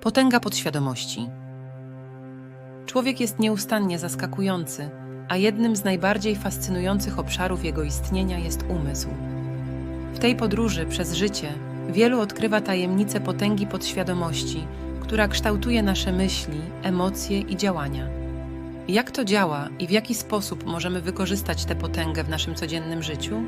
Potęga podświadomości. Człowiek jest nieustannie zaskakujący, a jednym z najbardziej fascynujących obszarów jego istnienia jest umysł. W tej podróży przez życie wielu odkrywa tajemnicę potęgi podświadomości, która kształtuje nasze myśli, emocje i działania. Jak to działa i w jaki sposób możemy wykorzystać tę potęgę w naszym codziennym życiu?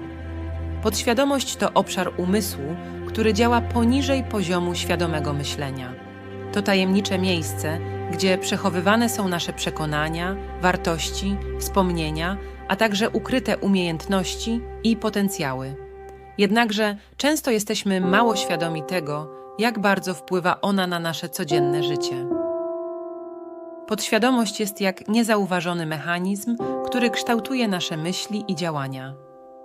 Podświadomość to obszar umysłu, który działa poniżej poziomu świadomego myślenia. To tajemnicze miejsce, gdzie przechowywane są nasze przekonania, wartości, wspomnienia, a także ukryte umiejętności i potencjały. Jednakże często jesteśmy mało świadomi tego, jak bardzo wpływa ona na nasze codzienne życie. Podświadomość jest jak niezauważony mechanizm, który kształtuje nasze myśli i działania.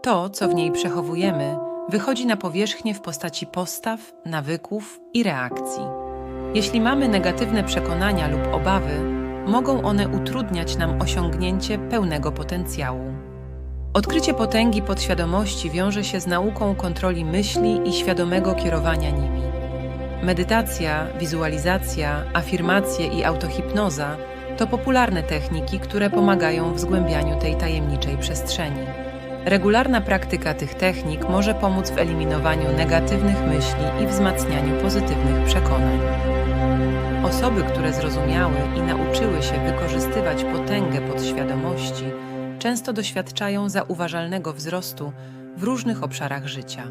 To, co w niej przechowujemy, wychodzi na powierzchnię w postaci postaw, nawyków i reakcji. Jeśli mamy negatywne przekonania lub obawy, mogą one utrudniać nam osiągnięcie pełnego potencjału. Odkrycie potęgi podświadomości wiąże się z nauką kontroli myśli i świadomego kierowania nimi. Medytacja, wizualizacja, afirmacje i autohipnoza to popularne techniki, które pomagają w zgłębianiu tej tajemniczej przestrzeni. Regularna praktyka tych technik może pomóc w eliminowaniu negatywnych myśli i wzmacnianiu pozytywnych przekonań. Osoby, które zrozumiały i nauczyły się wykorzystywać potęgę podświadomości, często doświadczają zauważalnego wzrostu w różnych obszarach życia.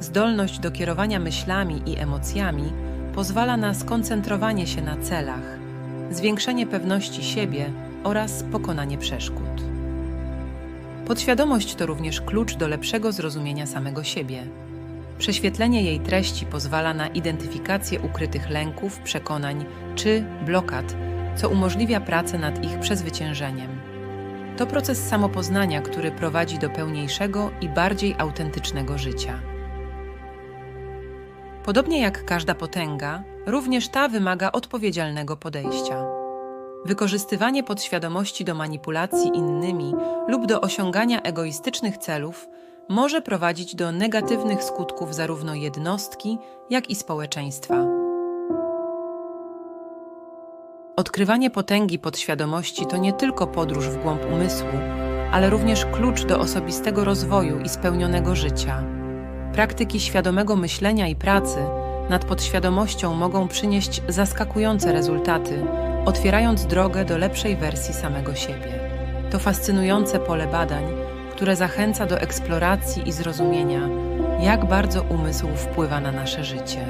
Zdolność do kierowania myślami i emocjami pozwala na skoncentrowanie się na celach, zwiększenie pewności siebie oraz pokonanie przeszkód. Podświadomość to również klucz do lepszego zrozumienia samego siebie. Prześwietlenie jej treści pozwala na identyfikację ukrytych lęków, przekonań czy blokad, co umożliwia pracę nad ich przezwyciężeniem. To proces samopoznania, który prowadzi do pełniejszego i bardziej autentycznego życia. Podobnie jak każda potęga, również ta wymaga odpowiedzialnego podejścia. Wykorzystywanie podświadomości do manipulacji innymi lub do osiągania egoistycznych celów może prowadzić do negatywnych skutków zarówno jednostki, jak i społeczeństwa. Odkrywanie potęgi podświadomości to nie tylko podróż w głąb umysłu, ale również klucz do osobistego rozwoju i spełnionego życia. Praktyki świadomego myślenia i pracy nad podświadomością mogą przynieść zaskakujące rezultaty, otwierając drogę do lepszej wersji samego siebie. To fascynujące pole badań, które zachęca do eksploracji i zrozumienia, jak bardzo umysł wpływa na nasze życie.